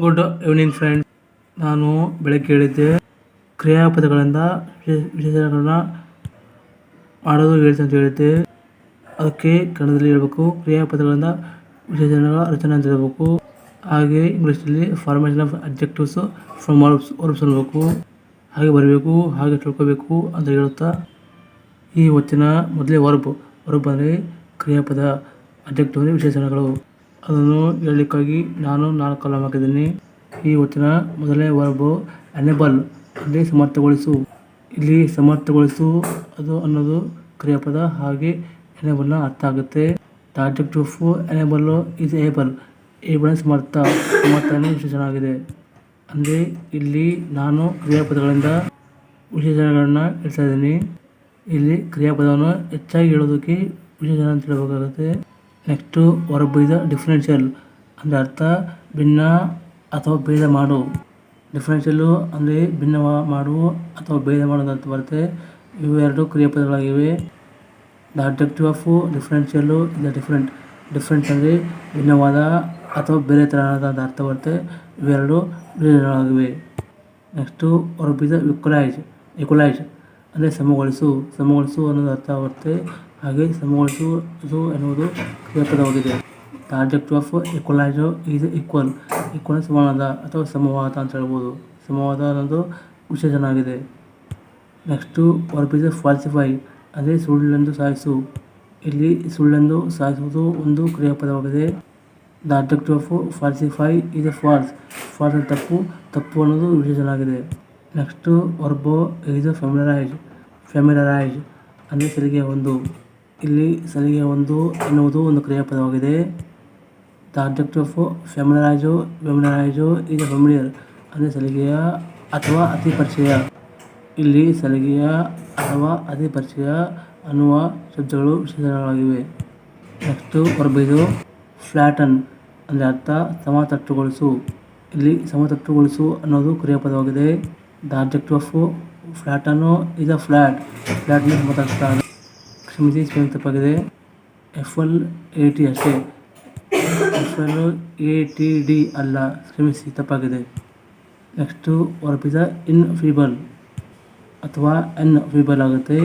Good evening friend ನಾನು ಬೆಳಗ್ಗೆ ಹೇಳಿದ್ದೆ, ಕ್ರಿಯಾಪದಗಳಿಂದ ವಿಶೇ- ವಿಶೇಷಣಗಳನ್ನ ಮಾಡೋದು ಹೇಳ್ತೀನಿ ಅಂತ ಹೇಳಿದ್ದೆ. ಅದಕ್ಕೆ ಕನ್ನಡದಲ್ಲಿ ಹೇಳಬೇಕು, ಕ್ರಿಯಾಪದಗಳಿಂದ ವಿಶೇಷಣಗಳ ರಚನೆ ಅಂತ ಹೇಳಬೇಕು. ಹಾಗೆ ಇಂಗ್ಲೀಷಲ್ಲಿ formation of adjectives from verbs ಅನ್ಬೇಕು ಹಾಗೆ ಬರಬೇಕು, ಹಾಗೆ ತಿಳ್ಕೋಬೇಕು ಅಂತ ಹೇಳುತ್ತಾ, ಈ ಹೊತ್ತಿನ ಮೊದಲೇ ವರ್ಬ್ ವರ್ಬ್ ಅಂದರೆ ಕ್ರಿಯಾಪದ ಅಬ್ಜೆಕ್ಟಿವ್ ವಿಶೇಷಣಗಳು. ಅದನ್ನು ಹೇಳಲಿಕ್ಕಾಗಿ ನಾನು ನಾಲ್ಕು ಕಾಲಮ್ ಹಾಕಿದ್ದೀನಿ. ಈ ವಚನ ಮೊದಲನೇ ವರ್ಬು ಎನೆಬಲ್ ಅಲ್ಲಿ ಸಮರ್ಥಗೊಳಿಸು. ಇಲ್ಲಿ ಸಮರ್ಥಗೊಳಿಸು ಅದು ಅನ್ನೋದು ಕ್ರಿಯಾಪದ. ಹಾಗೆ ಎನೆಬಲ್ನ ಅರ್ಥ ಆಗುತ್ತೆ. The adjective of enable is able able ಸಮರ್ಥ ಸಮರ್ಥ ಅನ್ನೋ ವಿಶೇಷಣ ಆಗಿದೆ ಅಂದರೆ ಇಲ್ಲಿ ನಾನು ಕ್ರಿಯಾಪದಗಳಿಂದ ವಿಶೇಷಣಗಳನ್ನ ಇಡ್ತಾ ಇದ್ದೀನಿ. ಇಲ್ಲಿ ಕ್ರಿಯಾಪದವನ್ನು ಹೆಚ್ಚಾಗಿ ಹೇಳೋದಕ್ಕೆ ವಿಶೇಷಣ ಅಂತ ಹೇಳಬೇಕಾಗುತ್ತೆ. ನೆಕ್ಸ್ಟು ಇಸ್ ಡಿಫ್ರೆನ್ಷಿಯಲ್ ಅಂದರೆ ಅರ್ಥ, ಭಿನ್ನ ಅಥವಾ ಭೇದ ಮಾಡು. ಡಿಫ್ರೆನ್ಷಿಯಲ್ಲು ಅಂದರೆ ಭಿನ್ನ ಮಾಡು ಅಥವಾ ಭೇದ ಮಾಡೋದಂತ ಅಂತ ಬರುತ್ತೆ. ಇವು ಎರಡು ಕ್ರಿಯಾಪದಗಳಾಗಿವೆ. The adjective of differential is different different ಅಂದರೆ ಭಿನ್ನವಾದ ಅಥವಾ ಬೇರೆ ತರಹದ ಅರ್ಥ ಬರುತ್ತೆ. ಇವೆರಡು ಬೇರೆಗಳಾಗಿವೆ. ನೆಕ್ಸ್ಟು ಇಸ್ ಇಕ್ವಲೈಜ್ ಇಕ್ವಲೈಜ್ ಅಂದರೆ ಸಮಗೊಳಿಸು. ಸಮಗೊಳಿಸು ಅನ್ನೋದು ಅರ್ಥ ಬರುತ್ತೆ. ಹಾಗೆ ಇದು ಎನ್ನುವುದು ಕ್ರಿಯಾಪದವಾಗಿದೆ the adjective of equalise is equal equal ಸಮಾನದ ಅಥವಾ ಸಮವಾದ ಅಂತ ಹೇಳ್ಬೋದು. ಸಮವಾದ ಅನ್ನೋದು ವಿಶೇಷಣ ಆಗಿದೆ ನೆಕ್ಸ್ಟು ವರ್ಬ್ ಇಸ್ ಫಾಲ್ಸಿಫೈ ಅದೇ ಸುಳ್ಳೆಂದು ಸಾಯಿಸು ಇಲ್ಲಿ ಸುಳ್ಳೆಂದು ಸಾಯಿಸುವುದು ಒಂದು ಕ್ರಿಯಾಪದವಾಗಿದೆ. The object of falsify is false false ತಪ್ಪು. ತಪ್ಪು ಅನ್ನೋದು ವಿಶೇಷಣ ಆಗಿದೆ ನೆಕ್ಸ್ಟು ವರ್ಬೋ ಈಸ್ ಫೆಮಿಲರೈಜ್ ಫೆಮಿಲರೈಜ್ ಅಂದರೆ ಸರಿಗೆ ಒಂದು. ಇಲ್ಲಿ ಸಲಿಗೆ ಒಂದು ಎನ್ನುವುದು ಒಂದು ಕ್ರಿಯಾಪದವಾಗಿದೆ. The object of familiarise familiarise ಇದು ಫೆಮಿಲಿಯರ್ ಅಂದರೆ ಸಲಿಗೆಯ ಅಥವಾ ಅತಿ ಪರಿಚಯ. ಇಲ್ಲಿ ಸಲಿಗೆಯ ಅಥವಾ ಅತಿ ಪರಿಚಯ ಅನ್ನುವ ಶಬ್ದಗಳು ವಿಶೇಷಗಳಾಗಿವೆ ನೆಕ್ಸ್ಟು ಹೊರಬೈದು ಫ್ಲ್ಯಾಟನ್ ಅಂದರೆ ಅರ್ಥ ಸಮತಟ್ಟುಗೊಳಿಸು. ಇಲ್ಲಿ ಸಮತಟ್ಟುಗೊಳಿಸು ಅನ್ನೋದು ಕ್ರಿಯಾಪದವಾಗಿದೆ. The object of ಫ್ಲ್ಯಾಟನ್ನು is a flat ಫ್ಲ್ಯಾಟ್ನ ಕ್ಷಮಿಸಿ ಸ್ಪೆಲ್ ತಪ್ಪಾಗಿದೆ ಎಫ್ ಎಲ್ ಎ ಟಿ ಅಷ್ಟೇ. F L A T D ಅಲ್ಲ, ಕ್ಷಮಿಸಿ ತಪ್ಪಾಗಿದೆ next verb is enfeeble ಅಥವಾ ಎನ್ ಫೀಬಲ್ ಆಗುತ್ತೆ.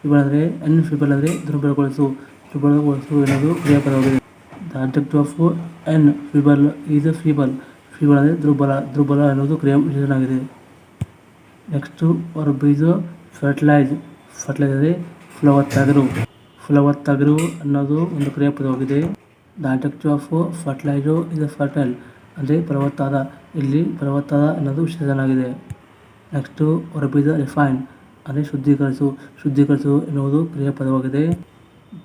ಫೀಬಲ್ ಆದರೆ, ಎನ್ ಫೀಬಲ್ ಆದರೆ ದುರ್ಬಲಗೊಳಿಸು. ದುರ್ಬಲಗೊಳಿಸು ಎನ್ನುವುದು ಕ್ರಿಯಾಪದವಾಗಿದೆ. The object of enfeeble is feeble feeble ಅಂದರೆ ದುರ್ಬಲ. ದುರ್ಬಲ ಎನ್ನುವುದು ಕ್ರಿಯಾ ವಿಶೇಷಣ ಆಗಿದೆ next verb is fertilise fertilise ಅಂದರೆ ಫಲವತ್ತಾಗರು ಫಲವತ್ತಾಗರು ಅನ್ನೋದು ಒಂದು ಕ್ರಿಯಾಪದವಾಗಿದೆ the objective of fertilise is fertile ಅಂದರೆ ಫಲವತ್ತಾದ. ಇಲ್ಲಿ ಫಲವತ್ತಾದ ಅನ್ನೋದು ವಿಶೇಷನಾಗಿದೆ ನೆಕ್ಸ್ಟು ಇಸ್ ರಿಫೈನ್ ಅಂದರೆ ಶುದ್ಧೀಕರಿಸು ಶುದ್ಧೀಕರಿಸು ಎನ್ನುವುದು ಕ್ರಿಯಾಪದವಾಗಿದೆ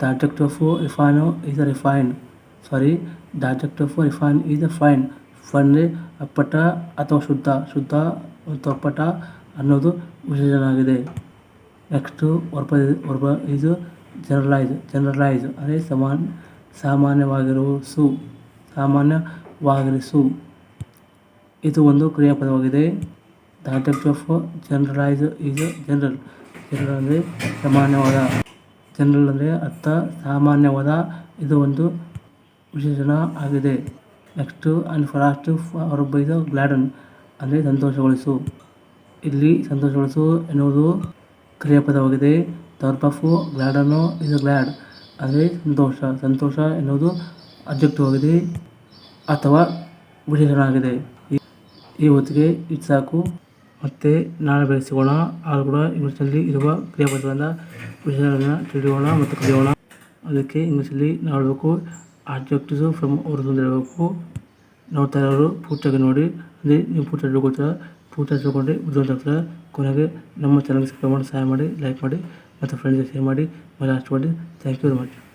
the of refine is a refine sorry the of refine is a fine ಅಂದರೆ ಅಪ್ಪಟ ಅಥವಾ ಶುದ್ಧ ಶುದ್ಧ ಮತ್ತು ಅಪ್ಪಟ ಅನ್ನೋದು ವಿಶೇಷಣ ಆಗಿದೆ ನೆಕ್ಸ್ಟು ವರ್ಬ ವರ್ಬ ಇದು ಜನರಲೈಸ್ ಜನರಲೈಸ್ ಅದೇ ಸಮಾನ ಸಾಮಾನ್ಯವಾಗಿರಿಸು ಸಾಮಾನ್ಯವಾಗಿರಿಸು. ಇದು ಒಂದು ಕ್ರಿಯಾಪದವಾಗಿದೆ. The of generalise is general general ಅಂದರೆ ಸಾಮಾನ್ಯವಾದ. ಜನರಲ್ ಅಂದರೆ ಅರ್ಥ, ಸಾಮಾನ್ಯವಾದ. ಇದು ಒಂದು ವಿಶೇಷಣ ಆಗಿದೆ. Next and fast is gladden ಅಂದರೆ ಸಂತೋಷಗೊಳಿಸು. ಇಲ್ಲಿ ಸಂತೋಷಗೊಳಿಸು ಎನ್ನುವುದು ಕ್ರಿಯಾಪದವಾಗಿದೆ ತರ್ಪಫು ವರ್ಬ್ ಇದು ಗ್ಲ್ಯಾಡ್ ಅಂದರೆ ಸಂತೋಷ ಸಂತೋಷ ಎನ್ನುವುದು ಅಬ್ಜೆಕ್ಟಿವ್ ಆಗಿದೆ. ಅಥವಾ ವಿಶೇಷಣ ಆಗಿದೆ. ಈ- ಹೊತ್ತಿಗೆ ಇದು ಸಾಕು. ಮತ್ತು ನಾಳೆ ಬೆಳೆಸಿಕೊಳ್ಳೋಣ. ಆದರೂ ಕೂಡ ಇಂಗ್ಲೀಷಲ್ಲಿ ಇರುವ ಕ್ರಿಯಾಪದಗಳಿಂದ ವಿಷಯಗಳನ್ನು ತಿಳಿಯೋಣ ಮತ್ತು ಕಲಿಯೋಣ. ಅದಕ್ಕೆ ಇಂಗ್ಲೀಷಲ್ಲಿ ನಾವು ಹೇಳಬೇಕು. ಆಬ್ಜೆಕ್ಟಿವ್ಸು ಫ್ರಮ್ ಅವ್ರದ್ದು ಇರಬೇಕು ನೋಡ್ತಾ ಇರೋರು ಪೂರ್ತಿಯಾಗಿ ನೋಡಿ. ಅಂದರೆ ನೀವು ಪೂರ್ತಿ ಗೊತ್ತಾ ಪೂರ್ತಿ ತಿಳ್ಕೊಂಡ್ರೆ ಉದ್ಯೋಗ ಆಗ್ತಾರೆ ಕೊನೆಗೆ ನಮ್ಮ ಚಾನಲ್ಗೆ ಸಬ್ಸ್ಕ್ರೈಬ್ ಮಾಡಿ, ಸಹಾಯ ಮಾಡಿ ಲೈಕ್ ಮಾಡಿ, ಮತ್ತು ಫ್ರೆಂಡ್ಸ್ಗೆ ಶೇರ್ ಮಾಡಿ ಮೇಲೆ ಅಷ್ಟು ಮಾಡಿ ಥ್ಯಾಂಕ್ ಯು ವೆರಿ ಮಚ್